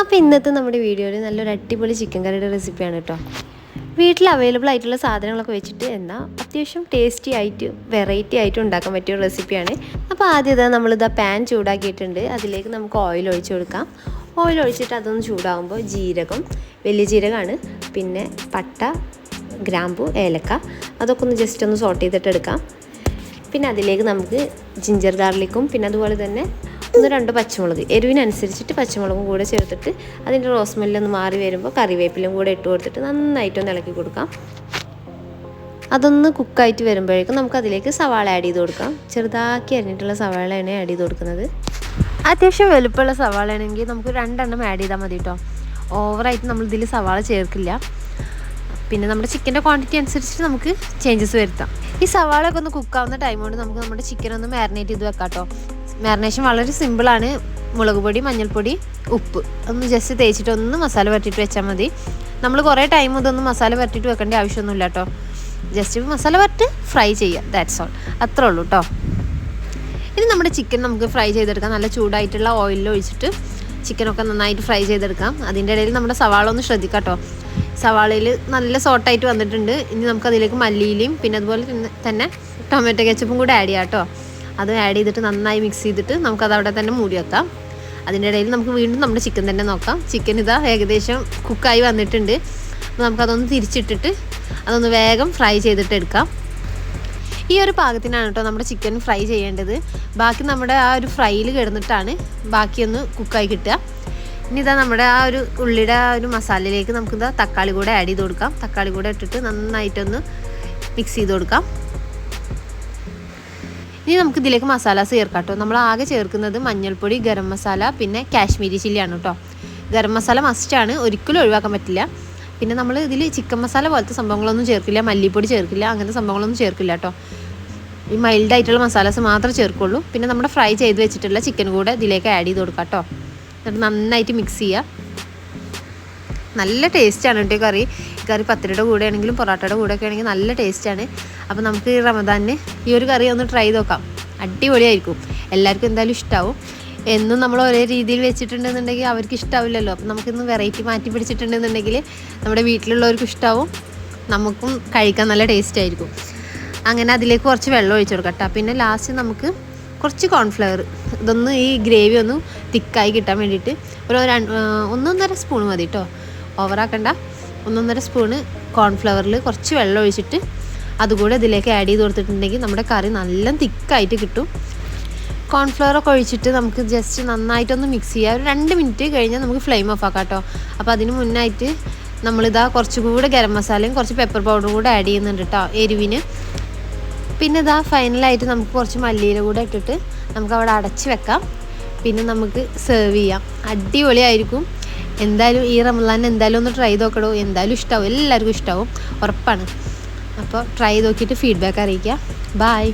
അപ്പോൾ ഇന്നത്തെ നമ്മുടെ വീഡിയോയിൽ നല്ലൊരു അടിപൊളി ചിക്കൻ കറിയുടെ റെസിപ്പിയാണ് കേട്ടോ. വീട്ടിൽ അവൈലബിൾ ആയിട്ടുള്ള സാധനങ്ങളൊക്കെ വെച്ചിട്ട് എന്നാൽ അത്യാവശ്യം ടേസ്റ്റി ആയിട്ട് വെറൈറ്റി ആയിട്ട് ഉണ്ടാക്കാൻ പറ്റിയ റെസിപ്പിയാണ് അപ്പോൾ ആദ്യം ഇതാ നമ്മളിതാ പാൻ ചൂടാക്കിയിട്ടുണ്ട്. അതിലേക്ക് നമുക്ക് ഓയിൽ ഒഴിച്ച് കൊടുക്കാം. ഓയിൽ ഒഴിച്ചിട്ട് അതൊന്ന് ചൂടാകുമ്പോൾ ജീരകം വലിയ ജീരകമാണ്. പിന്നെ പട്ട ഗ്രാമ്പു ഏലക്ക അതൊക്കെ ഒന്ന് ജസ്റ്റ് ഒന്ന് സോട്ട് ചെയ്തിട്ട് എടുക്കാം. പിന്നെ അതിലേക്ക് നമുക്ക് ജിഞ്ചർ ഗാർലിക്കും പിന്നെ അതുപോലെ തന്നെ ഒന്ന് രണ്ട് പച്ചമുളക് എരിവിനനുസരിച്ചിട്ട് പച്ചമുളകും കൂടെ ചേർത്തിട്ട് അതിന്റെ റോസ്മെല്ലൊന്ന് മാറി വരുമ്പോൾ കറിവേപ്പിലും കൂടെ ഇട്ട് കൊടുത്തിട്ട് നന്നായിട്ടൊന്ന് ഇളക്കി കൊടുക്കാം. അതൊന്ന് കുക്കായിട്ട് വരുമ്പോഴേക്കും നമുക്ക് അതിലേക്ക് സവാള ആഡ് ചെയ്ത് കൊടുക്കാം. ചെറുതാക്കി അരിഞ്ഞിട്ടുള്ള സവാളയാണ് ആഡ് ചെയ്ത് കൊടുക്കുന്നത്. അത്യാവശ്യം വലുപ്പമുള്ള സവാളയാണെങ്കിൽ നമുക്ക് രണ്ടെണ്ണം ആഡ് ചെയ്താൽ മതി കേട്ടോ ഓവറായിട്ട് നമ്മൾ ഇതിൽ സവാള ചേർക്കില്ല. പിന്നെ നമ്മുടെ ചിക്കന്റെ ക്വാണ്ടിറ്റി അനുസരിച്ചിട്ട് നമുക്ക് ചേഞ്ചസ് വരുത്താം. ഈ സവാള ഒക്കെ ഒന്ന് കുക്കാവുന്ന ടൈം കൊണ്ട് നമുക്ക് നമ്മുടെ ചിക്കൻ ഒന്ന് മാരിനേറ്റ് ചെയ്ത് വെക്കാം കേട്ടോ മാരിനേഷൻ വളരെ സിമ്പിളാണ് മുളക് പൊടി മഞ്ഞൾപ്പൊടി ഉപ്പ്. ഒന്ന് ജസ്റ്റ് തേച്ചിട്ട് ഒന്ന് മസാല വരട്ടിട്ട് വെച്ചാൽ മതി. നമ്മൾ കുറേ ടൈം ഇതൊന്നും മസാല വരട്ടിട്ട് വെക്കേണ്ട ആവശ്യമൊന്നുമില്ല കേട്ടോ ജസ്റ്റ് മസാല വരട്ട് ഫ്രൈ ചെയ്യുക ദാറ്റ്സ് ഓൾ അത്രേ ഉള്ളൂ കേട്ടോ ഇനി നമ്മുടെ ചിക്കൻ നമുക്ക് ഫ്രൈ ചെയ്തെടുക്കാം. നല്ല ചൂടായിട്ടുള്ള ഓയിലിൽ ഒഴിച്ചിട്ട് ചിക്കനൊക്കെ നന്നായിട്ട് ഫ്രൈ ചെയ്തെടുക്കാം. അതിന്റെ ഇടയിൽ നമ്മുടെ സവാള ഒന്ന് ശ്രദ്ധിക്കാം കേട്ടോ സവാളയിൽ നല്ല സോട്ടായിട്ട് വന്നിട്ടുണ്ട്. ഇനി നമുക്ക് അതിലേക്ക് മല്ലിയിലയും പിന്നെ അതുപോലെ തന്നെ- ടൊമാറ്റോ കെച്ചപ്പും കൂടെ ആഡ് ചെയ്യാം കേട്ടോ അത് ആഡ് ചെയ്തിട്ട് നന്നായി മിക്സ് ചെയ്തിട്ട് നമുക്ക് അത് അവിടെ തന്നെ മൂടി വെക്കാം. അതിന്റെ ഇടയിൽ നമുക്ക് വീണ്ടും നമ്മുടെ ചിക്കൻ തന്നെ നോക്കാം. ചിക്കൻ ഇതാ ഏകദേശം കുക്കായി വന്നിട്ടുണ്ട്. അപ്പോൾ നമുക്കതൊന്ന് തിരിച്ചിട്ടിട്ട് അതൊന്ന് വേഗം ഫ്രൈ ചെയ്തിട്ട് എടുക്കാം. ഈ ഒരു പാകത്തിനാണ് കേട്ടോ നമ്മുടെ ചിക്കൻ ഫ്രൈ ചെയ്യേണ്ടത്. ബാക്കി നമ്മുടെ ആ ഒരു ഫ്രൈയിൽ കിടന്നിട്ടാണ് ബാക്കിയൊന്ന് കുക്കായി കിട്ടുക. ഇനി ഇതാ നമ്മുടെ ആ ഒരു ഉള്ളിയുടെ ആ ഒരു മസാലയിലേക്ക് നമുക്ക് ഇതാ തക്കാളി കൂടെ ആഡ് ചെയ്ത് കൊടുക്കാം. തക്കാളി കൂടെ ഇട്ടിട്ട് നന്നായിട്ടൊന്ന് മിക്സ് ചെയ്ത് കൊടുക്കാം. ഇനി നമുക്ക് ഇതിലേക്ക് മസാലാസ് ചേർക്കാം കേട്ടോ നമ്മൾ ആകെ ചേർക്കുന്നത് മഞ്ഞൾപ്പൊടി ഗരം മസാല പിന്നെ കാശ്മീരി ചില്ലിയാണ് കേട്ടോ ഗരം മസാല മസ്റ്റാണ് ഒരിക്കലും ഒഴിവാക്കാൻ പറ്റില്ല. പിന്നെ നമ്മൾ ഇതിൽ ചിക്കൻ മസാല പോലത്തെ സംഭവങ്ങളൊന്നും ചേർക്കില്ല. മല്ലിപ്പൊടി ചേർക്കില്ല. അങ്ങനത്തെ സംഭവങ്ങളൊന്നും ചേർക്കില്ല കേട്ടോ ഈ മൈൽഡായിട്ടുള്ള മസാലാസ് മാത്രമേ ചേർക്കുള്ളൂ. പിന്നെ നമ്മുടെ ഫ്രൈ ചെയ്ത് വെച്ചിട്ടുള്ള ചിക്കൻ കൂടെ ഇതിലേക്ക് ആഡ് ചെയ്ത് കൊടുക്കാം കേട്ടോ എന്നിട്ട് നന്നായിട്ട് മിക്സ് ചെയ്യുക നല്ല ടേസ്റ്റാണ് കേട്ടോ കറി. കറി പത്തിരിയുടെ കൂടെ ആണെങ്കിലും പൊറോട്ടയുടെ കൂടെ ഒക്കെ ആണെങ്കിൽ നല്ല ടേസ്റ്റാണ് അപ്പോൾ നമുക്ക് ഈ റമദാനിന് ഈ ഒരു കറി ഒന്ന് ട്രൈ നോക്കാം. അടിപൊളിയായിരിക്കും. എല്ലാവർക്കും എന്തായാലും ഇഷ്ടമാവും എന്നും നമ്മൾ ഒരേ രീതിയിൽ വെച്ചിട്ടുണ്ടെന്നുണ്ടെങ്കിൽ അവർക്ക് ഇഷ്ടാവില്ലല്ലോ. അപ്പം നമുക്കിന്ന് വെറൈറ്റി മാറ്റി പിടിച്ചിട്ടുണ്ടെന്നുണ്ടെങ്കിൽ നമ്മുടെ വീട്ടിലുള്ളവർക്ക് ഇഷ്ടാവും. നമുക്കും കഴിക്കാൻ നല്ല ടേസ്റ്റ് ആയിരിക്കും. അങ്ങനെ അതിലേക്ക് കുറച്ച് വെള്ളം ഒഴിച്ചു കൊടുക്കാം പിന്നെ ലാസ്റ്റ് നമുക്ക് കുറച്ച് കോൺഫ്ലവർ ഇതൊന്ന് ഈ ഗ്രേവി ഒന്ന് തിക്കായി കിട്ടാൻ വേണ്ടിയിട്ട് ഒരു ഒന്നൊന്നര സ്പൂൺ മതി കേട്ടോ ഓവറാക്കണ്ട ഒന്നൊന്നര സ്പൂണ് കോൺഫ്ലവറിൽ കുറച്ച് വെള്ളം ഒഴിച്ചിട്ട് അതുകൂടെ ഇതിലേക്ക് ആഡ് ചെയ്ത് കൊടുത്തിട്ടുണ്ടെങ്കിൽ നമ്മുടെ കറി നല്ല തിക്കായിട്ട് കിട്ടും. കോൺഫ്ലവറൊക്കെ ഒഴിച്ചിട്ട് നമുക്ക് ജസ്റ്റ് നന്നായിട്ടൊന്ന് മിക്സ് ചെയ്യുക ഒരു രണ്ട് മിനിറ്റ് കഴിഞ്ഞാൽ നമുക്ക് ഫ്ലെയിം ഓഫ് ആക്കാം കേട്ടോ അപ്പോൾ അതിന് മുന്നായിട്ട് നമ്മളിതാ കുറച്ചുകൂടെ ഗരം മസാലയും കുറച്ച് പെപ്പർ പൗഡറും കൂടെ ആഡ് ചെയ്യുന്നുണ്ട് കേട്ടോ എരിവിന്. പിന്നെ ഇതാ ഫൈനലായിട്ട് നമുക്ക് കുറച്ച് മല്ലിയില കൂടെ ഇട്ടിട്ട് നമുക്ക് അവിടെ അടച്ച് വെക്കാം. പിന്നെ നമുക്ക് സെർവ് ചെയ്യാം. അടിപൊളിയായിരിക്കും. എന്തായാലും ഈ റമലാൻ എന്തായാലും ഒന്ന് ട്രൈ നോക്കണോ എന്തായാലും ഇഷ്ടമാവും എല്ലാവർക്കും ഇഷ്ടമാവും ഉറപ്പാണ്. അപ്പോൾ ട്രൈ നോക്കിയിട്ട് ഫീഡ്ബാക്ക് അറിയിക്കുക. ബായ്